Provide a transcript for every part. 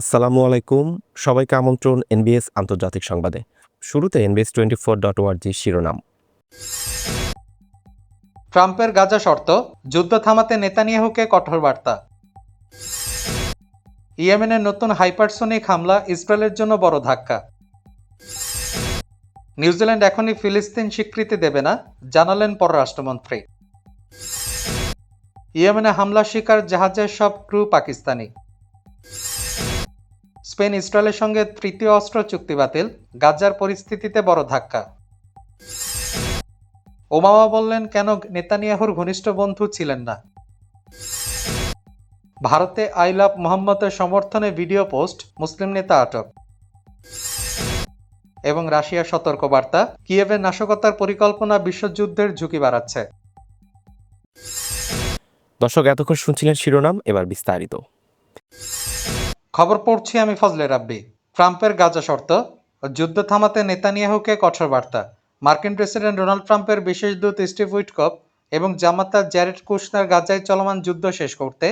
আসসালামু আলাইকুম। সবাইকে আমন্ত্রণ এনবিএস আন্তর্জাতিক সংবাদে। শুরুতে এনবিএস টোয়েন্টি ফোর ডট ওয়ার্জি শিরোনাম। ট্রাম্পের গাজা শর্ত, যুদ্ধ থামাতে নেতানিয়াহুকে কঠোর বার্তা। ইয়েমেনের নতুন হাইপারসোনিক হামলা ইসরায়েলের জন্য বড় ধাক্কা। নিউজিল্যান্ড এখনই ফিলিস্তিন স্বীকৃতি দেবে না, জানালেন পররাষ্ট্রমন্ত্রী। ইয়েমেনে হামলা শিকার জাহাজের সব ক্রু পাকিস্তানি। স্পেন ইসরায়েলের সঙ্গে তৃতীয় অস্ত্র চুক্তি বাতিল গাজার পরিস্থিতিতে বড় ধাক্কা। ওবামা বললেন, কেন নেতানিয়াহুর ঘনিষ্ঠ বন্ধু ছিলেন না? ভারতে আই লাভ মোহাম্মদের সমর্থনে ভিডিও পোস্ট, মুসলিম নেতা আটক। এবং রাশিয়ার সতর্কবার্তা, কিয়েভের নাশকতার পরিকল্পনা বিশ্বযুদ্ধের ঝুঁকি বাড়াচ্ছে। দর্শক, এতক্ষণ শুনছিলেন শিরোনাম, এবার বিস্তারিত। খবর পড়ছি আমি ফজলে রাব্বি। ট্রাম্পের গাজা শর্ত, যুদ্ধ থামাতে নেতানিয়াহুকে কঠোর বার্তা। মার্কিন প্রেসিডেন্ট ডোনাল্ড ট্রাম্পের বিশেষ দূত স্টিভ উইটকপ এবং জামাতা জ্যারেড কুশনার গাজায় চলমান যুদ্ধ শেষ করতে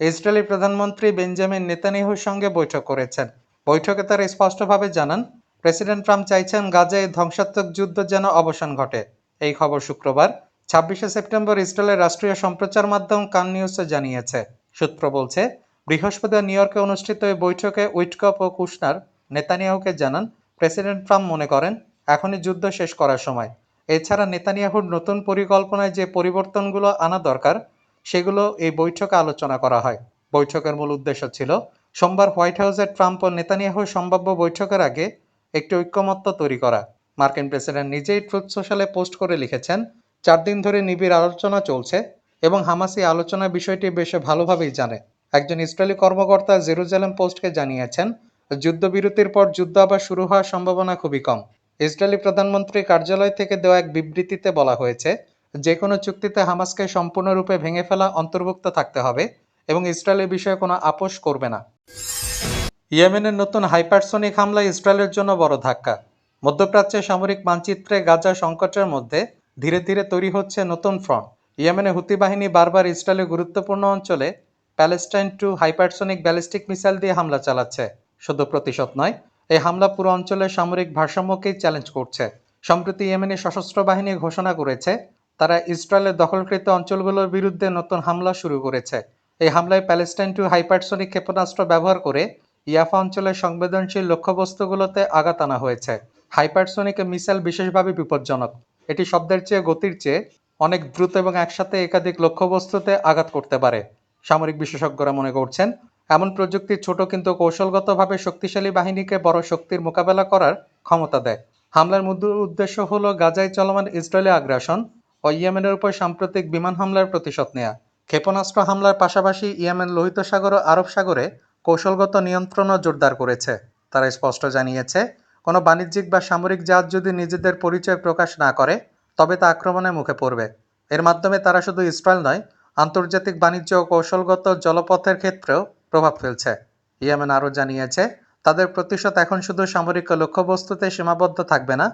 ইসরায়েলি প্রধানমন্ত্রী বেঞ্জামিন নেতানিয়াহুর সঙ্গে বৈঠক করেছেন। বৈঠকে তারা স্পষ্টভাবে জানান, প্রেসিডেন্ট ট্রাম্প চাইছেন গাজায় ধ্বংসাত্মক যুদ্ধ যেন অবসান ঘটে। এই খবর শুক্রবার, ছাব্বিশে সেপ্টেম্বর ইসরায়েলের রাষ্ট্রীয় সম্প্রচার মাধ্যম কান নিউজে জানিয়েছে। সূত্র বলছে বৃহস্পতিবার নিউ ইয়র্কে অনুষ্ঠিত এই বৈঠকে উইটকপ ও কুশনার নেতানিয়াহুকে জানান, প্রেসিডেন্ট ট্রাম্প মনে করেন এখনই যুদ্ধ শেষ করার সময়। এছাড়া নেতানিয়াহুর নতুন পরিকল্পনায় যে পরিবর্তনগুলো আনা দরকার, সেগুলো এই বৈঠকে আলোচনা করা হয়। বৈঠকের মূল উদ্দেশ্য ছিল, সোমবার হোয়াইট হাউসে ট্রাম্প ও নেতানিয়াহুর সম্ভাব্য বৈঠকের আগে একটি ঐক্যমত্য তৈরি করা। মার্কিন প্রেসিডেন্ট নিজেই ট্রুথ সোশ্যালে পোস্ট করে লিখেছেন, চার দিন ধরে নিবিড় আলোচনা চলছে এবং হামাসি এই আলোচনার বিষয়টি বেশ ভালোভাবেই জানে। একজন ইসরায়েলি কর্মকর্তা জেরুজালেম পোস্টকে জানিয়েছেন, যুদ্ধবিরতির পর যুদ্ধ আবার শুরু হওয়ার সম্ভাবনা খুবই কম। ইসরায়েলি প্রধানমন্ত্রী কার্যালয় থেকে দেওয়া এক বিবৃতিতে বলা হয়েছে যে কোনো চুক্তিতে হামাসকে সম্পূর্ণরূপে ভেঙে ফেলা অন্তর্ভুক্ত থাকতে হবে এবং ইসরায়েলের বিষয়ে কোনো আপোষ করবে না। ইয়েমেনের নতুন হাইপারসোনিক হামলা ইসরায়েলের জন্য বড় ধাক্কা। মধ্যপ্রাচ্যের সামরিক মানচিত্রে গাজা সংকটের মধ্যে ধীরে ধীরে তৈরি হচ্ছে নতুন ফ্রন্ট। ইয়েমেনে হুতি বাহিনী বারবার ইসরায়েলের গুরুত্বপূর্ণ অঞ্চলে Palestine two hypersonic ballistic missile দিয়ে হামলা চালাচ্ছে। শুধু প্রতিশোধ নয়, এই হামলা পুরো অঞ্চলের সামরিক ভারসাম্যকেই চ্যালেঞ্জ করছে। সম্প্রতি ইয়েমেনি সশস্ত্র বাহিনী ঘোষণা করেছে, তারা ইসরায়েলের দখলকৃত অঞ্চলগুলোর বিরুদ্ধে নতুন হামলা শুরু করেছে। এই হামলায় প্যালেস্টাইন টু হাইপারসোনিক ক্ষেপণাস্ত্র ব্যবহার করে ইয়াফা অঞ্চলের সংবেদনশীল লক্ষ্যবস্তুগুলোতে আঘাত আনা হয়েছে। হাইপারসোনিক মিসাইল বিশেষভাবে বিপজ্জনক। এটি শব্দের চেয়ে গতির চেয়ে অনেক দ্রুত এবং একসাথে একাধিক লক্ষ্যবস্তুতে আঘাত করতে পারে। সামরিক বিশেষজ্ঞরা মনে করছেন, এমন প্রযুক্তি ছোট কিন্তু কৌশলগতভাবে শক্তিশালী বাহিনীকে বড় শক্তির মোকাবেলা করার ক্ষমতা দেয়। হামলার মূল উদ্দেশ্য হল গাজায় চলমান ইসরায়েলি আগ্রাসন ও ইয়েমেনের উপর সাম্প্রতিক বিমান হামলার প্রতিশোধ নেয়া। ক্ষেপণাস্ত্র হামলার পাশাপাশি ইয়েমেন লোহিত সাগর ও আরব সাগরে কৌশলগত নিয়ন্ত্রণও জোরদার করেছে। তারা স্পষ্ট জানিয়েছে, কোনো বাণিজ্যিক বা সামরিক জাহাজ যদি নিজেদের পরিচয় প্রকাশ না করে, তবে তা আক্রমণের মুখে পড়বে। এর মাধ্যমে তারা শুধু ইসরায়েল নয় আন্তর্জাতিক বাণিজ্য ও কৌশলগত জলপথের ক্ষেত্রেও প্রভাব ফেলছে। ইয়েমেন আরও জানিয়েছে, তাদের প্রতিশোধ এখন শুধু সামরিক লক্ষ্যবস্তুতে সীমাবদ্ধ থাকবে না,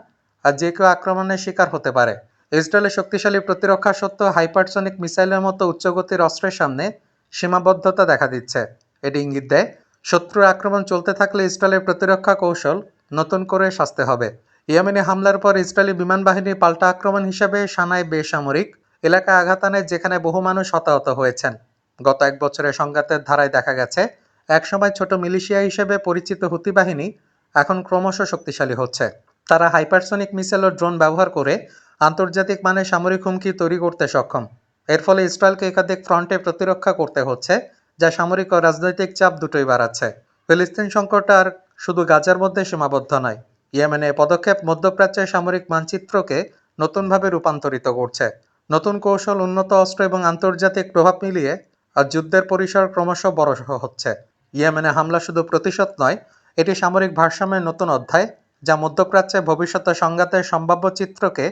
আর যে কেউ আক্রমণের শিকার হতে পারে। ইসরায়েলের শক্তিশালী প্রতিরক্ষা সত্ত্বেও হাইপারসনিক মিসাইলের মতো উচ্চগতির অস্ত্রের সামনে সীমাবদ্ধতা দেখা দিচ্ছে। এটি ইঙ্গিত দেয়, শত্রুর আক্রমণ চলতে থাকলে ইসরায়েলের প্রতিরক্ষা কৌশল নতুন করে সাজতে হবে। ইয়েমেনে হামলার পর ইসরায়েলি বিমান বাহিনীর পাল্টা আক্রমণ হিসেবে সানায় বেসামরিক এলাকায় আঘাত আনে যেখানে বহু মানুষ হতাহত হয়েছেন। গত এক বছরের সংঘাতের ধারায় দেখা গেছে, একসময় ছোট মিলিশিয়া হিসেবে পরিচিত হুতি বাহিনী এখন ক্রমশ শক্তিশালী হচ্ছে। তারা হাইপারসনিক মিসাইল ও ড্রোন ব্যবহার করে আন্তর্জাতিক মানের সামরিক হুমকি তৈরি করতে সক্ষম। এর ফলে ইসরায়েলকে একাধিক ফ্রন্টে প্রতিরক্ষা করতে হচ্ছে, যা সামরিক ও রাজনৈতিক চাপ দুটোই বাড়াচ্ছে। ফিলিস্তিন সংকট আর শুধু গাজার মধ্যে সীমাবদ্ধ নয়, ইয়েমেনে পদক্ষেপ মধ্যপ্রাচ্যের সামরিক মানচিত্রকে নতুনভাবে রূপান্তরিত করছে। নতুন কৌশল উন্নত অস্ত্র এবং আন্তর্জাতিক প্রভাব মিলিয়ে আর যুদ্ধের পরিসর ক্রমশ বড় হচ্ছে। ইয়েমেনে হামলা শুধু প্রতিশোধ নয়, এটি সামরিক ভারসাম্যের নতুন অধ্যায় যা মধ্যপ্রাচ্যে ভবিষ্যতে সংঘাতের সম্ভাব্য চিত্রকে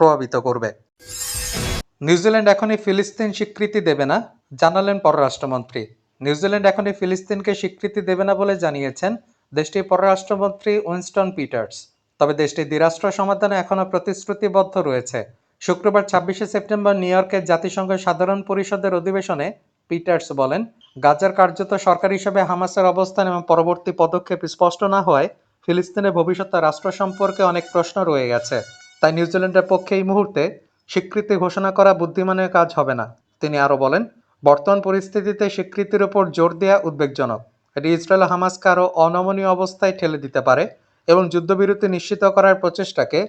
প্রভাবিত করবে। নিউজিল্যান্ড এখনই ফিলিস্তিন স্বীকৃতি দেবে না, জানালেন পররাষ্ট্রমন্ত্রী। নিউজিল্যান্ড এখনই ফিলিস্তিনকে স্বীকৃতি দেবে না বলে জানিয়েছেন দেশটির পররাষ্ট্রমন্ত্রী উইনস্টন পিটার্স। তবে দেশটি দ্বিরাষ্ট্র সমাধানে এখনও প্রতিশ্রুতিবদ্ধ রয়েছে। শুক্রবার ছাব্বিশে সেপ্টেম্বর নিউ ইয়র্কের জাতিসংঘের সাধারণ পরিষদের অধিবেশনে পিটার্স বলেন, গাজার কার্যত সরকার হিসেবে হামাসের অবস্থান এবং পরবর্তী পদক্ষেপ স্পষ্ট না হওয়ায় ফিলিস্তিনের ভবিষ্যৎ রাষ্ট্র সম্পর্কে অনেক প্রশ্ন রয়ে গেছে। তাই নিউজিল্যান্ডের পক্ষে এই মুহূর্তে স্বীকৃতি ঘোষণা করা বুদ্ধিমানের কাজ হবে না। তিনি আরও বলেন, বর্তমান পরিস্থিতিতে স্বীকৃতির উপর জোর দেওয়া উদ্বেগজনক। এটি ইসরায়েল হামাসকে আরও অনমনীয় অবস্থায় ঠেলে দিতে পারে এবং যুদ্ধবিরতি নিশ্চিত করার প্রচেষ্টাকে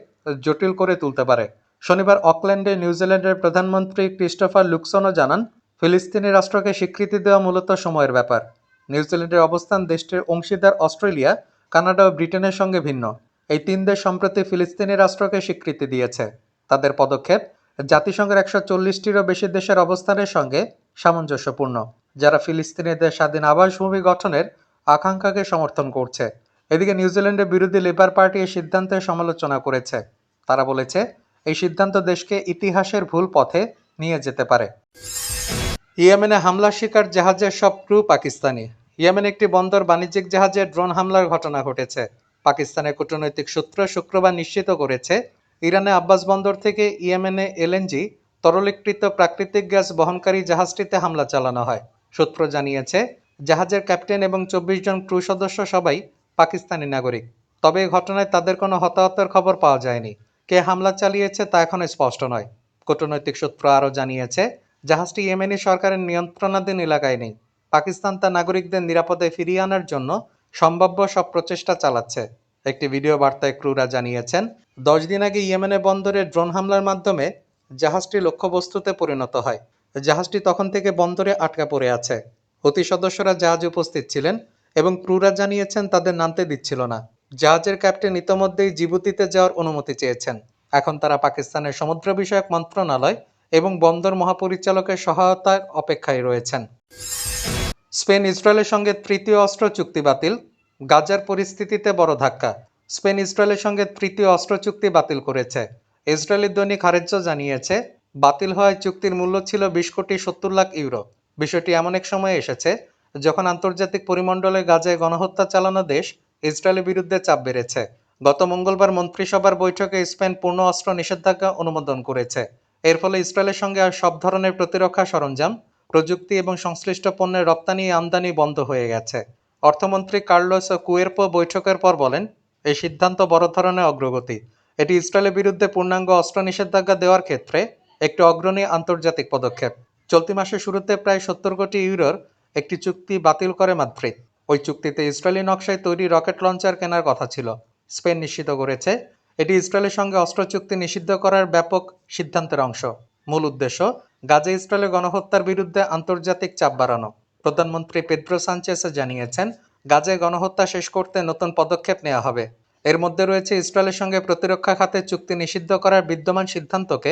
জটিল করে তুলতে পারে। শনিবার অকল্যান্ডে নিউজিল্যান্ডের প্রধানমন্ত্রী ক্রিস্টোফার লুকসনও জানান, ফিলিস্তিনি রাষ্ট্রকে স্বীকৃতি দেওয়া মূলত সময়ের ব্যাপার। নিউজিল্যান্ডের অবস্থান দেশটির অংশীদার অস্ট্রেলিয়া, কানাডা ও ব্রিটেনের সঙ্গে ভিন্ন। এই তিন দেশ সম্প্রতি ফিলিস্তিনি রাষ্ট্রকে স্বীকৃতি দিয়েছে। তাদের পদক্ষেপ, জাতিসংঘের একশো চল্লিশটিরও বেশি দেশের অবস্থানের সঙ্গে সামঞ্জস্যপূর্ণ, যারা ফিলিস্তিনিদের স্বাধীন আবাসভূমি গঠনের আকাঙ্ক্ষাকে সমর্থন করছে। এদিকে নিউজিল্যান্ডের বিরোধী লেবার পার্টি এই সিদ্ধান্তের সমালোচনা করেছে। তারা বলেছে এই সিদ্ধান্ত দেশকে ইতিহাসের ভুল পথে নিয়ে যেতে পারে। ইয়েমেনে হামলার শিকার জাহাজের সব ক্রু পাকিস্তানি। ইয়েমেন একটি বন্দর বাণিজ্যিক জাহাজে ড্রোন হামলার ঘটনা ঘটেছে। পাকিস্তানের কূটনৈতিক সূত্র শুক্রবার নিশ্চিত করেছে ইরানে আব্বাস বন্দর থেকে ইয়েমেনে এলএনজি, তরলীকৃত প্রাকৃতিক গ্যাস বহনকারী জাহাজটিতে হামলা চালানো হয়। সূত্র জানিয়েছে, জাহাজের ক্যাপ্টেন এবং চব্বিশ জন ক্রু সদস্য সবাই পাকিস্তানি নাগরিক। তবে এই ঘটনায় তাদের কোনো হতাহতের খবর পাওয়া যায়নি। কে হামলা চালিয়েছে তা এখনও স্পষ্ট নয়। কূটনৈতিক সূত্র আরও জানিয়েছে, জাহাজটি ইয়েমেনি সরকারের নিয়ন্ত্রণাধীন এলাকায় নেই। পাকিস্তান তার নাগরিকদের নিরাপদে ফিরিয়ে আনার জন্য সম্ভাব্য সব প্রচেষ্টা চালাচ্ছে। একটি ভিডিও বার্তায় ক্রুরা জানিয়েছেন, দশ দিন আগে ইয়েমেনে বন্দরে ড্রোন হামলার মাধ্যমে জাহাজটি লক্ষ্যবস্তুতে পরিণত হয়। জাহাজটি তখন থেকে বন্দরে আটকা পড়ে আছে। অতি সদস্যরা জাহাজে উপস্থিত ছিলেন এবং ক্রুরা জানিয়েছেন তাদের নামতে দিচ্ছিল না। জাহাজের ক্যাপ্টেন ইতোমধ্যেই জিবুতিতে যাওয়ার অনুমতি চেয়েছেন। এখন তারা পাকিস্তানের সমুদ্র বিষয়ক মন্ত্রণালয় এবং বন্দর মহাপরিচালকের সহায়তার অপেক্ষায় রয়েছেন। স্পেন ইসরায়েলের সঙ্গে তৃতীয় অস্ত্র চুক্তি বাতিল, গাজার পরিস্থিতিতে বড় ধাক্কা। স্পেন ইসরায়েলের সঙ্গে তৃতীয় অস্ত্র চুক্তি বাতিল করেছে। ইসরায়েলি দৈনিক হারেজ্য জানিয়েছে, বাতিল হওয়ায় চুক্তির মূল্য ছিল বিশ কোটি সত্তর লাখ ইউরো। বিষয়টি এমন এক সময়ে এসেছে যখন আন্তর্জাতিক পরিমণ্ডলে গাজায় গণহত্যা চালানো দেশ ইসরায়েলের বিরুদ্ধে চাপ বেড়েছে। গত মঙ্গলবার মন্ত্রিসভার বৈঠকে স্পেন পূর্ণ অস্ত্র নিষেধাজ্ঞা অনুমোদন করেছে। এর ফলে ইসরায়েলের সঙ্গে সব ধরনের প্রতিরক্ষা সরঞ্জাম, প্রযুক্তি এবং সংশ্লিষ্ট পণ্যের রপ্তানি আমদানি বন্ধ হয়ে গেছে। অর্থমন্ত্রী কার্লোস কুয়েরপো বৈঠকের পর বলেন, এই সিদ্ধান্ত বড় ধরনের অগ্রগতি। এটি ইসরায়েলের বিরুদ্ধে পূর্ণাঙ্গ অস্ত্র নিষেধাজ্ঞা দেওয়ার ক্ষেত্রে একটি অগ্রণী আন্তর্জাতিক পদক্ষেপ। চলতি মাসের শুরুতে প্রায় সত্তর কোটি ইউরোর একটি চুক্তি বাতিল করে মাদ্রিদ। ওই চুক্তিতে ইসরায়েলি নকশায় তৈরি রকেট লঞ্চার কেনার কথা ছিল। স্পেন নিশ্চিত করেছে। এটি ইসরায়েলের সঙ্গে অস্ত্র চুক্তি নিষিদ্ধ করার ব্যাপক সিদ্ধান্তের অংশ। মূল উদ্দেশ্য, গাজে ইসরায়েলের গণহত্যার বিরুদ্ধে আন্তর্জাতিক চাপ বাড়ানো। প্রধানমন্ত্রী পেদ্রো সানচেস জানিয়েছেন গাজে গণহত্যা শেষ করতে নতুন পদক্ষেপ নেওয়া হবে। এর মধ্যে রয়েছে ইসরায়েলের সঙ্গে প্রতিরক্ষা খাতে চুক্তি নিষিদ্ধ করার বিদ্যমান সিদ্ধান্তকে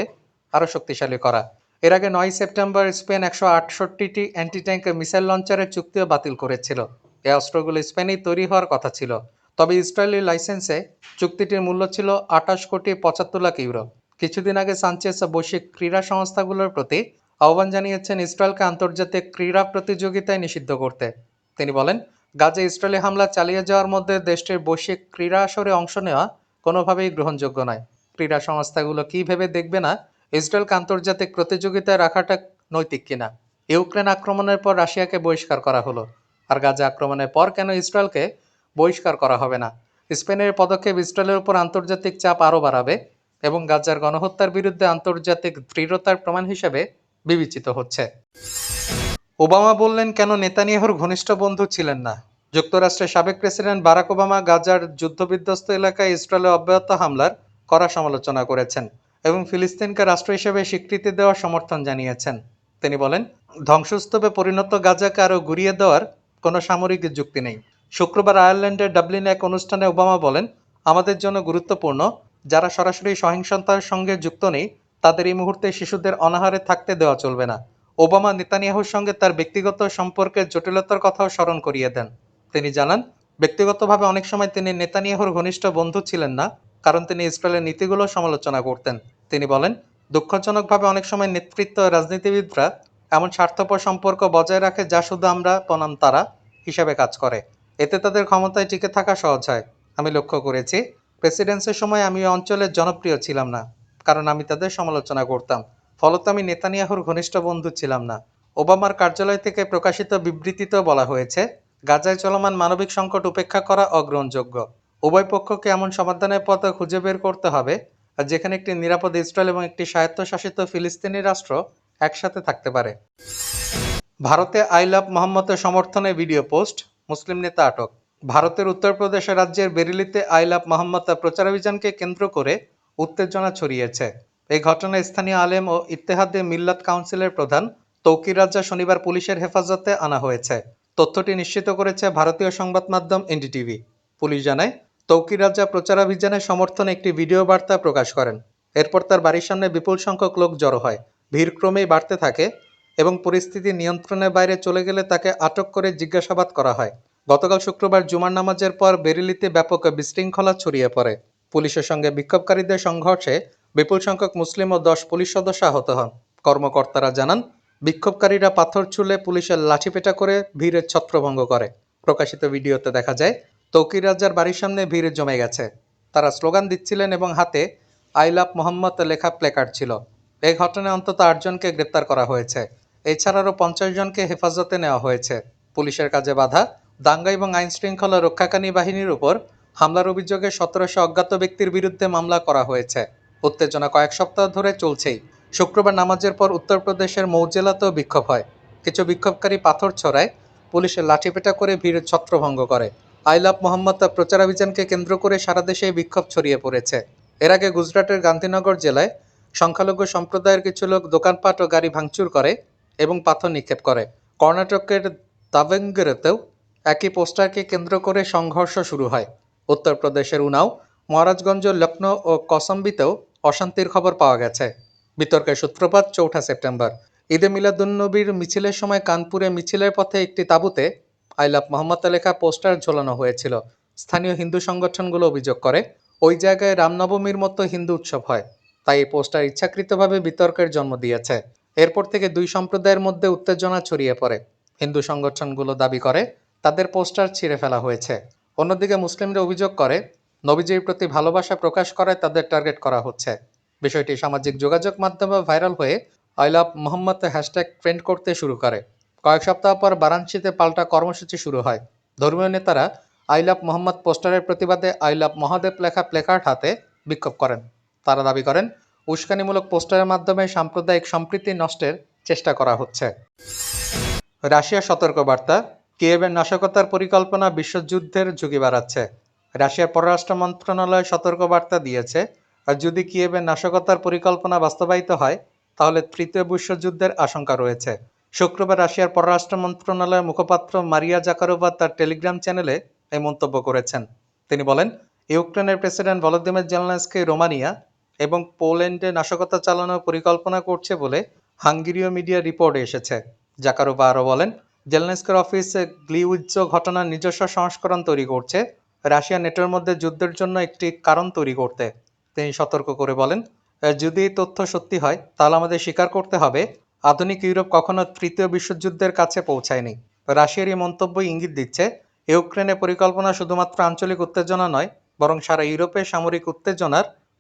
আরও শক্তিশালী করা। এর আগে নয় সেপ্টেম্বর স্পেন একশো আটষট্টিটি অ্যান্টি ট্যাঙ্ক মিসাইল লঞ্চারের চুক্তিও বাতিল করেছিল। এই অস্ত্রগুলো স্পেনেই তৈরি হওয়ার কথা ছিল। তবে ইসরায়েলি লাইসেন্সে চুক্তিটির মূল্য ছিল আঠাশ কোটি পঁচাত্তর লাখ ইউরো। কিছুদিন আগে সানচেস বৈশ্বিক ক্রীড়া সংস্থাগুলোর প্রতি আহ্বান জানিয়েছেন ইসরায়েলকে আন্তর্জাতিক ক্রীড়া প্রতিযোগিতায় নিষিদ্ধ করতে। তিনি বলেন, গাজে ইসরায়েলি হামলা চালিয়ে যাওয়ার মধ্যে দেশটির বৈশ্বিক ক্রীড়া আসরে অংশ নেওয়া কোনোভাবেই গ্রহণযোগ্য নয়। ক্রীড়া সংস্থাগুলো কী ভেবে দেখবে না? ইসরায়েলকে আন্তর্জাতিক প্রতিযোগিতায় রাখাটা নৈতিক কিনা? ইউক্রেন আক্রমণের পর রাশিয়াকে বহিষ্কার করা হলো। আর গাজা আক্রমণের পর কেন ইসরায়েলকে বহিষ্কার করা হবে না? স্পেনের পদক্ষেপ ইসরায়েলের উপর আন্তর্জাতিক চাপ আরও বাড়াবে এবং গাজার গণহত্যার বিরুদ্ধে আন্তর্জাতিক দৃঢ়তার প্রমাণ হিসেবে বিবেচিত হচ্ছে। ওবামা বললেন, কেন নেতানিয়াহুর ঘনিষ্ঠ বন্ধু ছিলেন না? যুক্তরাষ্ট্রের সাবেক প্রেসিডেন্ট বারাক ওবামা গাজার যুদ্ধবিধ্বস্ত এলাকায় ইসরায়েলে অব্যাহত হামলার কড়া সমালোচনা করেছেন এবং ফিলিস্তিনকে রাষ্ট্র হিসেবে স্বীকৃতি দেওয়ার সমর্থন জানিয়েছেন। তিনি বলেন, ধ্বংসস্তূপে পরিণত গাজাকে আরও ঘুরিয়ে দেওয়ার কোনো সামরিক যুক্তি নেই। শুক্রবার আয়ারল্যান্ডের ডাবলিনে এক অনুষ্ঠানে ওবামা বলেন, আমাদের জন্য গুরুত্বপূর্ণ, যারা সরাসরি সহিংসতার সঙ্গে যুক্ত নেই, তাদের এই মুহূর্তে শিশুদের অনাহারে থাকতে দেওয়া চলবে না। ওবামা নেতানিয়াহুর সঙ্গে তার ব্যক্তিগত সম্পর্কের জটিলতার কথাও স্মরণ করিয়ে দেন। তিনি জানান, ব্যক্তিগতভাবে অনেক সময় তিনি নেতানিয়াহুর ঘনিষ্ঠ বন্ধু ছিলেন না, কারণ তিনি ইসরায়েলের নীতিগুলো সমালোচনা করতেন। তিনি বলেন, দুঃখজনকভাবে অনেক সময় নেতৃত্ব রাজনীতিবিদরা এমন স্বার্থপর সম্পর্ক বজায় রাখে যা শুধু আমরা বনাম তারা হিসাবে কাজ করে। এতে তাদের ক্ষমতায় টিকে থাকা সহজ হয়। আমি লক্ষ্য করেছি, প্রেসিডেন্সির সময় আমি অঞ্চলের জনপ্রিয় ছিলাম না, কারণ আমি তাদের সমালোচনা করতাম। ফলত আমি নেতানিয়াহুর ঘনিষ্ঠ বন্ধু ছিলাম না। ওবামার কার্যালয় থেকে প্রকাশিত বিবৃতিতেও বলা হয়েছে, গাজায় চলমান মানবিক সংকট উপেক্ষা করা অগ্রহণযোগ্য। উভয় পক্ষকে এমন সমাধানের পথ খুঁজে বের করতে হবে, যেখানে একটি নিরাপদ ইসরায়েল এবং একটি স্বায়ত্তশাসিত ফিলিস্তিনি রাষ্ট্র একসাথে থাকতে পারে। ভারতে আই লাভ মোহাম্মদের সমর্থনে ভিডিও পোস্ট, মুসলিম নেতা আটক। ভারতের উত্তরপ্রদেশ রাজ্যের বেরিলিতে আই লাভ মোহাম্মদ প্রচারাভিযানকে কেন্দ্র করে উত্তেজনা ছড়িয়েছে। এই ঘটনায় স্থানীয় আলেম ও ইত্তেহাদে মিল্লাত কাউন্সিলের প্রধান তৌকির রাজা শনিবার পুলিশের হেফাজতে আনা হয়েছে। তথ্যটি নিশ্চিত করেছে ভারতীয় সংবাদ মাধ্যম এনডিটিভি। পুলিশ জানায়, তৌকির রাজা প্রচারাভিযানের সমর্থনে একটি ভিডিও বার্তা প্রকাশ করেন। এরপর তার বাড়ির সামনে বিপুল সংখ্যক লোক জড়ো হয়। ভিড় ক্রমেই বাড়তে থাকে এবং পরিস্থিতি নিয়ন্ত্রণের বাইরে চলে গেলে তাকে আটক করে জিজ্ঞাসাবাদ করা হয়। গতকাল শুক্রবার জুমার নামাজের পর বেরিলিতে ব্যাপক বিশৃঙ্খলা ছড়িয়ে পড়ে। পুলিশের সঙ্গে বিক্ষোভকারীদের সংঘর্ষে বিপুল সংখ্যক মুসলিম ও দশ পুলিশ সদস্য আহত হন। কর্মকর্তারা জানান, বিক্ষোভকারীরা পাথর ছুলে পুলিশের লাঠিপেটা করে ভিড়ের ছত্রভঙ্গ করে। প্রকাশিত ভিডিওতে দেখা যায়, তৌকির রাজার বাড়ির সামনে ভিড় জমে গেছে। তারা স্লোগান দিচ্ছিলেন এবং হাতে আই লাভ মোহাম্মদ লেখা প্লেকার্ড ছিল। এই ঘটনায় অন্তত আটজনকে গ্রেপ্তার করা হয়েছে। এছাড়া আরও পঞ্চাশ জনকে হেফাজতে নেওয়া হয়েছে। পুলিশের কাজে বাধা, দাঙ্গা এবং আইন শৃঙ্খলা রক্ষাকারী বাহিনীর উপর হামলার অভিযোগে সতেরোশো অজ্ঞাত ব্যক্তির বিরুদ্ধে মামলা করা হয়েছে। উত্তেজনা কয়েক সপ্তাহ ধরে চলছেই। শুক্রবার নামাজের পর উত্তরপ্রদেশের মৌ জেলাতেও বিক্ষোভ হয়। কিছু বিক্ষোভকারী পাথর ছড়ায়, পুলিশের লাঠিপেটা করে ভিড় ছত্রভঙ্গ করে। আই লাভ মোহাম্মদ তার প্রচারাভিযানকে কেন্দ্র করে সারা দেশে বিক্ষোভ ছড়িয়ে পড়েছে। এর আগে গুজরাটের গান্ধীনগর জেলায় সংখ্যালঘু সম্প্রদায়ের কিছু লোক দোকানপাট ও গাড়ি ভাঙচুর করে এবং পাথর নিক্ষেপ করে। কর্ণাটকের দাভেঙ্গেরেতেও একই পোস্টারকে কেন্দ্র করে সংঘর্ষ শুরু হয়। উত্তরপ্রদেশের উনাও, মহারাজগঞ্জ লখনৌ ও কসম্বিতেও অশান্তির খবর পাওয়া গেছে। বিতর্কের সূত্রপাত চৌঠা সেপ্টেম্বর। ঈদে মিলাদুন্নবীর মিছিলের সময় কানপুরে মিছিলের পথে একটি তাঁবুতে আই লাভ মোহাম্মদ লেখা পোস্টার ঝোলানো হয়েছিল। স্থানীয় হিন্দু সংগঠনগুলো অভিযোগ করে, ওই জায়গায় রামনবমীর মতো হিন্দু উৎসব হয়। তাই এই পোস্টার ইচ্ছাকৃতভাবে বিতর্কের জন্ম দিয়েছে। এরপর থেকে দুই সম্প্রদায়ের মধ্যে উত্তেজনা ছড়িয়ে পড়ে। হিন্দু সংগঠনগুলো দাবি করে, তাদের পোস্টার ছিঁড়ে ফেলা হয়েছে। অন্যদিকে মুসলিমরা অভিযোগ করে, নবীজির প্রতি ভালোবাসা প্রকাশ করায় তাদের টার্গেট করা হচ্ছে। বিষয়টি সামাজিক যোগাযোগ মাধ্যমে ভাইরাল হয়ে I love Muhammad hashtag trend করতে শুরু করে। কয়েক সপ্তাহ পর বারাণসীতে পাল্টা কর্মসূচি শুরু হয়। ধর্মীয় নেতারা আই লাভ মোহাম্মদ পোস্টারের প্রতিবাদে আই লাভ মহাদেব লেখা প্লেকার্ড হাতে বিক্ষোভ করেন। তারা দাবি করেন, উস্কানিমূলক পোস্টারের মাধ্যমে সাম্প্রদায়িক সম্প্রীতি নষ্টের চেষ্টা করা হচ্ছে। রাশিয়া সতর্কবার্তা, কিয়েভের নাশকতার পরিকল্পনা বিশ্বযুদ্ধের ঝুঁকি বাড়াচ্ছে। রাশিয়ার পররাষ্ট্র মন্ত্রণালয় সতর্কবার্তা দিয়েছে, আর যদি কিয়েভের নাশকতার পরিকল্পনা বাস্তবায়িত হয়, তাহলে তৃতীয় বিশ্বযুদ্ধের আশঙ্কা রয়েছে। শুক্রবার রাশিয়ার পররাষ্ট্র মন্ত্রণালয়ের মুখপাত্র মারিয়া জাকারোভা তার টেলিগ্রাম চ্যানেলে এই মন্তব্য করেছেন। তিনি বলেন, ইউক্রেনের প্রেসিডেন্ট ভলোদিমির জেলনাসকে রোমানিয়া এবং পোল্যান্ডে নাশকতা চালানোর পরিকল্পনা করছে বলে হাঙ্গেরীয় মিডিয়া রিপোর্টে এসেছে। জাকারোভা আরও বলেন, জেলনেস্কের অফিস গ্লিউজ্জ ঘটনার নিজস্ব সংস্করণ তৈরি করছে। রাশিয়া নেটোর মধ্যে যুদ্ধের জন্য একটি কারণ তৈরি করতে। তিনি সতর্ক করে বলেন যদি এই তথ্য সত্যি হয়, তাহলে আমাদের স্বীকার করতে হবে, আধুনিক ইউরোপ কখনো তৃতীয় বিশ্বযুদ্ধের কাছে পৌঁছায়নি। রাশিয়ার এই মন্তব্য ইঙ্গিত দিচ্ছে, ইউক্রেনের পরিকল্পনা শুধুমাত্র আঞ্চলিক উত্তেজনা নয়, বরং সারা ইউরোপে সামরিক উত্তেজনার